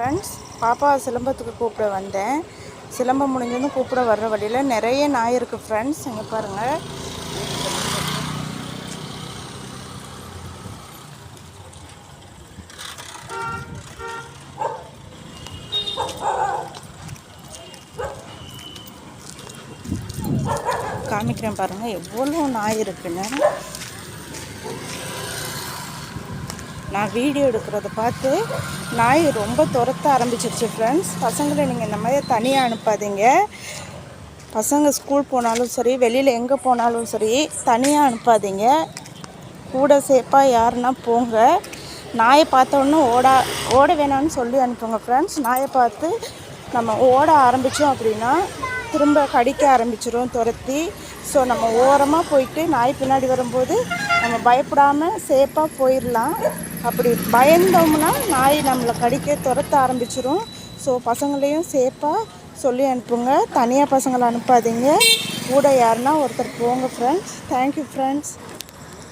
Friends பாப்பா சிலம்பத்துக்கு கூப்பிட வந்தேன். சிலம்பம் முடிஞ்சதும் கூப்பிட வர்ற வழியில் நிறைய நாய் இருக்குது ஃப்ரெண்ட்ஸ் இங்கே பாருங்கள் காமிக்கிறேன் பாருங்கள் எவ்வளோ நாய் இருக்குன்னு. நான் வீடியோ எடுக்கிறத பார்த்து நாய் ரொம்ப துரத்த ஆரம்பிச்சிருச்சு ஃப்ரெண்ட்ஸ் பசங்களை நீங்கள் இந்த மாதிரி தனியாக அனுப்பாதீங்க. பசங்க ஸ்கூல் போனாலும் சரி வெளியில் எங்கே போனாலும் சரி தனியாக அனுப்பாதீங்க. கூட சேஃபாக யாருன்னா போங்க. நாயை பார்த்தோன்னே ஓடா ஓட வேணாம்னு சொல்லி அனுப்புங்க ஃப்ரெண்ட்ஸ் நாயை பார்த்து நம்ம ஓட ஆரம்பித்தோம் அப்படின்னா திரும்ப கடிக்க ஆரம்பிச்சிடும் துரத்தி. ஸோ நம்ம ஓரமாக போயிட்டு நாய் பின்னாடி வரும்போது நம்ம பயப்படாமல் சேஃபாக போயிடலாம் அப்படி பயந்தோம்னா நாய் நம்மளை கடிக்க துரத்த ஆரம்பிச்சிரும். ஸோ பசங்களையும் சேஃபாக சொல்லி அனுப்புங்க. தனியாக பசங்களை அனுப்பாதீங்க. கூட யாருன்னா ஒருத்தர் போங்க ஃப்ரெண்ட்ஸ் தேங்க்யூ ஃப்ரெண்ட்ஸ்